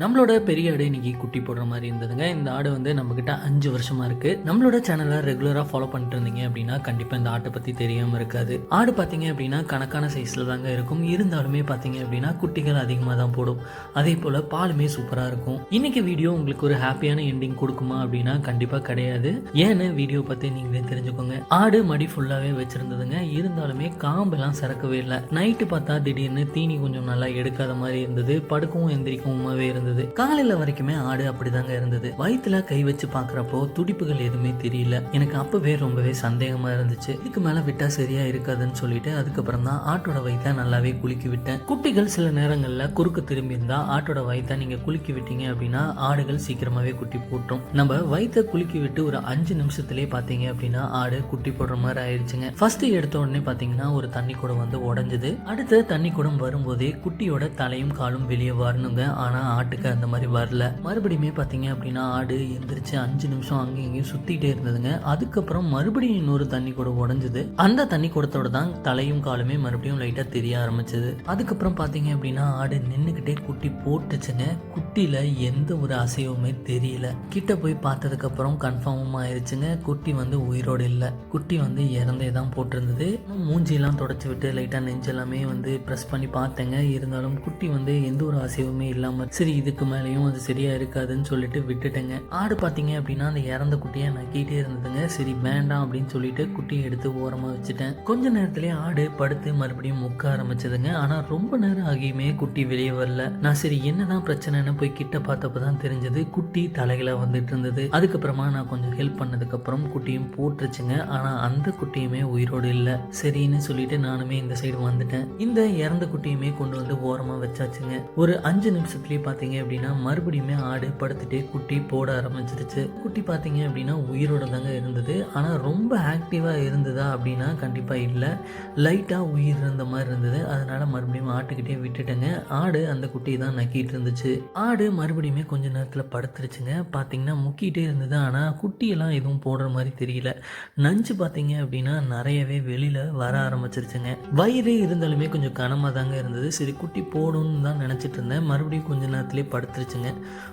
நம்மளோட பெரிய ஆடு இன்னைக்கு குட்டி போடுற மாதிரி இருந்ததுங்க. இந்த ஆடு வந்து நம்மக்கிட்ட அஞ்சு வருஷமாக இருக்குது நம்மளோட சேனலை ரெகுலராக ஃபாலோ பண்ணிட்டு இருந்தீங்க அப்படின்னா கண்டிப்பாக இந்த ஆட்டை பற்றி தெரியாமல் இருக்காது. ஆடு பார்த்தீங்க அப்படின்னா கணக்கான சைஸில் தாங்க இருக்கும். இருந்தாலுமே பார்த்தீங்க அப்படின்னா குட்டிகள் அதிகமாக தான் போடும். அதே போல் பாலுமே சூப்பராக இருக்கும். இன்றைக்கி வீடியோ உங்களுக்கு ஒரு ஹாப்பியான எண்டிங் கொடுக்குமா அப்படின்னா கண்டிப்பாக கிடையாது. ஏன்னு வீடியோ பற்றி நீங்களே தெரிஞ்சுக்கோங்க. ஆடு மடி ஃபுல்லாகவே வச்சுருந்ததுங்க. இருந்தாலுமே காம்பெல்லாம் சிறக்கவே இல்லை. நைட்டு பார்த்தா திடீர்னு தீனி கொஞ்சம் நல்லா எடுக்காத மாதிரி இருந்தது. படுக்கவும் எந்திரிக்கவுமாவே இருந்தது. இருந்தது. காலையில வரைக்குமே ஆடு அப்படிதாங்க இருந்தது. வயிற்றுல கை வச்சு பார்க்குறப்போ துடிப்புகள் எதுவுமே தெரியல. எனக்கு அப்பவே ரொம்பவே சந்தேகமா இருந்துச்சு. இதுக்கு மேல விட்டா சரியா இருக்காதுன்னு சொல்லிட்டு அதுக்கப்புறம் தான் ஆட்டோட வயிற்ற நல்லாவே குலுக்கி விட்டேன். குட்டிகள் சில நேரங்கள்ல குறுக்கு திரும்பி இருந்தா ஆட்டோட வயிற்ற நீங்க குலுக்கி விட்டீங்க அப்படின்னா ஆடுகள் சீக்கிரமாவே குட்டி போட்டுரும் நம்ம வயிற்ற குலுக்கி விட்டு ஒரு அஞ்சு நிமிஷத்துலயே பாத்தீங்க அப்படின்னா ஆடு குட்டி போடுற மாதிரி ஆயிடுச்சுங்க ஃபர்ஸ்ட் எடுத்த உடனே பாத்தீங்கன்னா ஒரு தண்ணி குடம் வந்து உடஞ்சது. அடுத்து தண்ணி குடம் வரும்போதே குட்டியோட தலையும் காலும் வெளியே வரணுங்க. ஆனா ஆட்டுக்கு அந்த மாதிரி வரல. மறுபடியுமே பார்த்தீங்க அப்படின்னா ஆடு எந்திரிச்சு அஞ்சு நிமிஷம் அங்கேயும் இங்கேயும் சுத்திட்டே இருந்ததுங்க. அதுக்கப்புறம் மறுபடியும் இன்னொரு தண்ணி குடம் உடஞ்சது. அந்த தண்ணி குடத்தோட தான் தலையும் காலுமே மறுபடியும் லைட்டாக தெரிய ஆரம்பிச்சது. அதுக்கப்புறம் பார்த்தீங்க அப்படின்னா ஆடு நின்றுக்கிட்டே குட்டி போட்டுச்சுங்க. குட்டியில் எந்த ஒரு அசைவுமே தெரியல. கிட்ட போய் பார்த்ததுக்கப்புறம் கன்ஃபார்மும் ஆயிடுச்சுங்க குட்டி வந்து உயிரோடு இல்லை. குட்டி வந்து இறந்தே தான் போட்டிருந்தது. மூஞ்சியெல்லாம் தொடச்சி விட்டு லைட்டாக நெஞ்செல்லாமே வந்து ப்ரெஸ் பண்ணி பார்த்தேங்க. இருந்தாலும் குட்டி வந்து எந்த ஒரு அசைவுமே இல்லாமல் சரி இதுக்கு மேலேயும் அது சரியாக இருக்காதுன்னு சொல்லிட்டு விட்டுட்டேங்க. ஆடு பார்த்தீங்க அப்படின்னா அந்த இறந்த குட்டியை நக்கிட்டே இருந்ததுங்க. சரி வேண்டாம் அப்படின்னு சொல்லிட்டு குட்டியை எடுத்து ஓரமாக வச்சுட்டேன். கொஞ்ச நேரத்துலேயே ஆடு படுத்து மறுபடியும் முக்க ஆரம்பிச்சதுங்க. ஆனால் ரொம்ப நேரம் ஆகியுமே குட்டி வெளியே வரல. நான் சரி என்னதான் பிரச்சனைன்னு போய் கிட்ட பார்த்தப்ப தான் தெரிஞ்சது குட்டி தலைகளை வந்துட்டு இருந்தது. அதுக்கப்புறமா நான் கொஞ்சம் ஹெல்ப் பண்ணதுக்கப்புறம் குட்டியும் போட்டுருச்சுங்க. ஆனால் அந்த குட்டியுமே உயிரோடு இல்லை. சரின்னு சொல்லிட்டு நானுமே இந்த சைடு வந்துட்டேன். இந்த இறந்த குட்டியுமே கொண்டு வந்து ஓரமாக வச்சாச்சுங்க. ஒரு அஞ்சு நிமிஷத்துலேயே பார்த்தீங்க அப்படின்னா மறுபடியுமே ஆடு படுத்துட்டே குட்டி போட ஆரம்பிச்சிருச்சு. குட்டி பார்த்தீங்க அப்படின்னா உயிரோட தாங்க இருந்தது. ஆனால் ரொம்ப ஆக்டிவாக இருந்ததா அப்படின்னா கண்டிப்பாக இல்லை. லைட்டாக உயிர் இருந்த மாதிரி இருந்தது. அதனால மறுபடியும் ஆட்டுக்கிட்டே விட்டுட்டேங்க. ஆடு அந்த குட்டியை தான் நக்கிட்டு இருந்துச்சு. ஆடு மறுபடியுமே கொஞ்ச நேரத்தில் படுத்துருச்சுங்க. பார்த்தீங்கன்னா முக்கிட்டே இருந்தது. ஆனால் குட்டியெல்லாம் எதுவும் போடுற மாதிரி தெரியல. நஞ்சு பார்த்தீங்க அப்படின்னா நிறையவே வெளியில் வர ஆரம்பிச்சிருச்சுங்க. வயிறு இருந்தாலுமே கொஞ்சம் கனமாக தாங்க இருந்தது. சரி குட்டி போடணும்னு தான் நினச்சிட்டு இருந்தேன். மறுபடியும் கொஞ்ச நேரத்துலேயே படுத்துருச்சுங்க.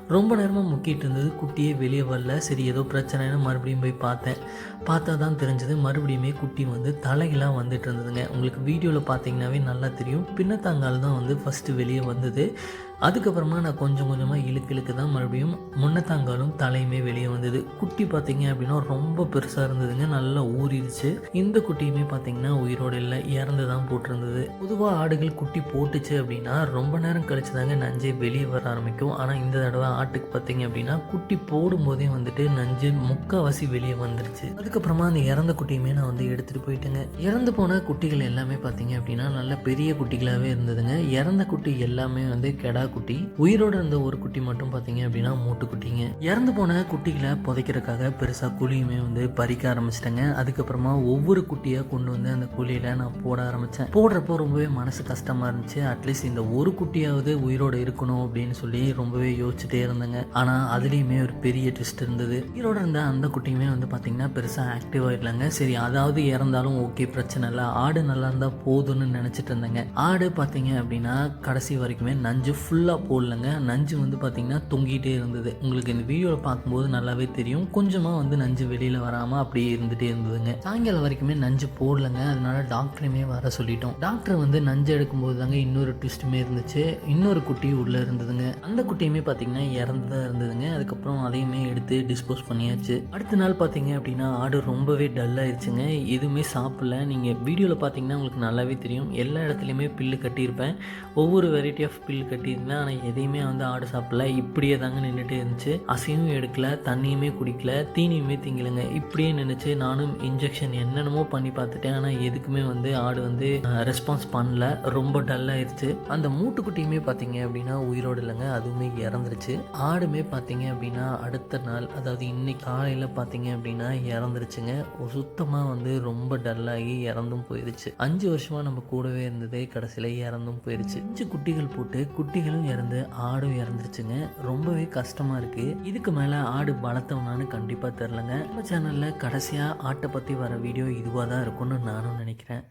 ரொம்ப நேரமாக முக்கிட்டு இருந்தது. குட்டியே வெளியே வரல. சரி ஏதோ பிரச்சனைன்னு மறுபடியும் போய் பார்த்தேன். பார்த்தா தான் தெரிஞ்சது. மறுபடியுமே குட்டி வந்து தலைகளாக வந்துட்டு இருந்ததுங்க. உங்களுக்கு வீடியோவில் பார்த்தீங்கன்னாவே நல்லா தெரியும். பின்னத்தாங்கால் தான் வந்து ஃபஸ்ட்டு வெளியே வந்தது. அதுக்கப்புறமா நான் கொஞ்சம் கொஞ்சமாக இழுக்கு இழுக்கு தான் மறுபடியும் முன்னத்தாங்காலும் தலையுமே வெளியே வந்தது. குட்டி பார்த்தீங்க அப்படின்னா ரொம்ப பெருசாக இருந்ததுங்க. நல்லா ஊறிடுச்சு. இந்த குட்டியுமே பார்த்தீங்கன்னா உயிரோடு இல்லை இறந்து தான் போட்டிருந்தது. பொதுவாக ஆடுகள் குட்டி போட்டுச்சு அப்படின்னா ரொம்ப நேரம் கழிச்சு தாங்க நஞ்சே வெளியே வர ஆரம்பிக்கும். ஆனால் இந்த தடவை ஆட்டுக்கு பார்த்தீங்க அப்படின்னா குட்டி போடும்போதே வந்துட்டு நஞ்சு முக்கால்வாசி வெளியே வந்துருச்சு. அதுக்கப்புறமா அந்த இறந்த குட்டியுமே நான் வந்து எடுத்துகிட்டு போயிட்டேங்க. இறந்து போன குட்டிகள் எல்லாமே பார்த்தீங்க அப்படின்னா நல்ல பெரிய குட்டிகளாகவே இருந்ததுங்க. இறந்த குட்டி எல்லாமே வந்து கெடா குட்டி உயிரோடு இருந்த ஒரு குட்டி மட்டும் பார்த்தீங்க அப்படின்னா மூட்டு குட்டிங்க. இறந்து போன குட்டிகளை புதைக்கிறதுக்காக பெருசாக குழியுமே வந்து பறிக்க ஆரம்பிச்சிட்டேங்க. அதுக்கப்புறமா ஒவ்வொரு குட்டியாக கொண்டு வந்து அந்த குழியில் நான் போட ஆரம்பித்தேன் போடுறப்போ ரொம்பவே மனசு கஷ்டமாக இருந்துச்சு. அட்லீஸ்ட் இந்த ஒரு குட்டியாவது உயிரோடு இருக்கணும் அப்படின்னு சொல்லி ரொம்பவே யோசிச்சுட்டே இருந்தேங்க. ஆனால் அதுலேயுமே ஒரு பெரிய ட்விஸ்ட் இருந்தது. உயிரோடு இருந்த அந்த குட்டியுமே வந்து பார்த்தீங்கன்னா பெருசாக ஆக்டிவாக இல்லைங்க சரி அதாவது இறந்தாலும் ஓகே பிரச்சனை இல்லை. ஆடு நல்லா இருந்தால் போதும்னு நினச்சிட்டு இருந்தேங்க. ஆடு பார்த்தீங்க அப்படின்னா கடைசி வரைக்குமே நஞ்சு ஃபுல் ஃபுல்லாக போடலங்க. நஞ்சு வந்து பார்த்தீங்கன்னா தொங்கிகிட்டே இருந்தது. உங்களுக்கு இந்த வீடியோவில் பார்க்கும்போது நல்லாவே தெரியும். கொஞ்சமாக வந்து நஞ்சு வெளியில் வராமல் அப்படியே இருந்துகிட்டே இருந்ததுங்க. சாயங்காலம் வரைக்குமே நஞ்சு போடலங்க. அதனால டாக்டருமே வர சொல்லிட்டோம். டாக்டர் வந்து நஞ்சு எடுக்கும்போது தாங்க இன்னொரு ட்விஸ்ட்டுமே இருந்துச்சு. இன்னொரு குட்டி உள்ளே இருந்ததுங்க. அந்த குட்டியுமே பார்த்தீங்கன்னா இறந்துதான் இருந்ததுங்க. அதுக்கப்புறம் அதையுமே எடுத்து டிஸ்போஸ் பண்ணியாச்சு. அடுத்த நாள் பார்த்தீங்க அப்படின்னா ஆடு ரொம்பவே டல்லாகிடுச்சுங்க எதுவுமே சாப்பிடல. நீங்கள் வீடியோவில் பார்த்தீங்கன்னா உங்களுக்கு நல்லாவே தெரியும். எல்லா இடத்துலையுமே பில்லு கட்டியிருப்பேன். ஒவ்வொரு வெரைட்டி ஆஃப் பில்லு கட்டியிருந்தேன். ஆனால் எதையுமே வந்து ஆடு சாப்பிடல. இப்படியே தாங்க நின்றுட்டே இருந்துச்சு. அசையும் எடுக்கல தண்ணியுமே குடிக்கல தீனியுமே திங்கலைங்க. இப்படியே நினைச்சு நானும் இன்ஜெக்ஷன் என்னென்னமோ பண்ணி பார்த்துட்டேன். ஆனால் எதுக்குமே வந்து ஆடு வந்து ரெஸ்பான்ஸ் பண்ணல. ரொம்ப டல்லாயிருச்சு அந்த மூட்டுக்குட்டியுமே பார்த்தீங்க அப்படின்னா உயிரோடு இல்லைங்க. அதுவுமே இறந்துருச்சு. ஆடுமே பார்த்தீங்க அப்படின்னா அடுத்த நாள் அதாவது இன்னைக்கு காலையில் பார்த்தீங்க அப்படின்னா இறந்துருச்சுங்க. சுத்தமாக வந்து ரொம்ப டல்லாகி இறந்தும் போயிருச்சு. அஞ்சு வருஷமாக நம்ம கூடவே இருந்ததே கடைசியில் இறந்தும் போயிருச்சு. அஞ்சு குட்டிகள் போட்டு குட்டிகள் மாடும் இறந்து ஆடும் இறந்துருச்சுங்க. ரொம்பவே கஷ்டமாக இருக்குது இதுக்கு மேலே ஆடு பலத்தவனான்னு கண்டிப்பாக தெரிலங்க. நம்ம சேனலில் கடைசியாக ஆட்டை பற்றி வர வீடியோ இதுவாக தான் இருக்கும்னு நானும் நினைக்கிறேன்.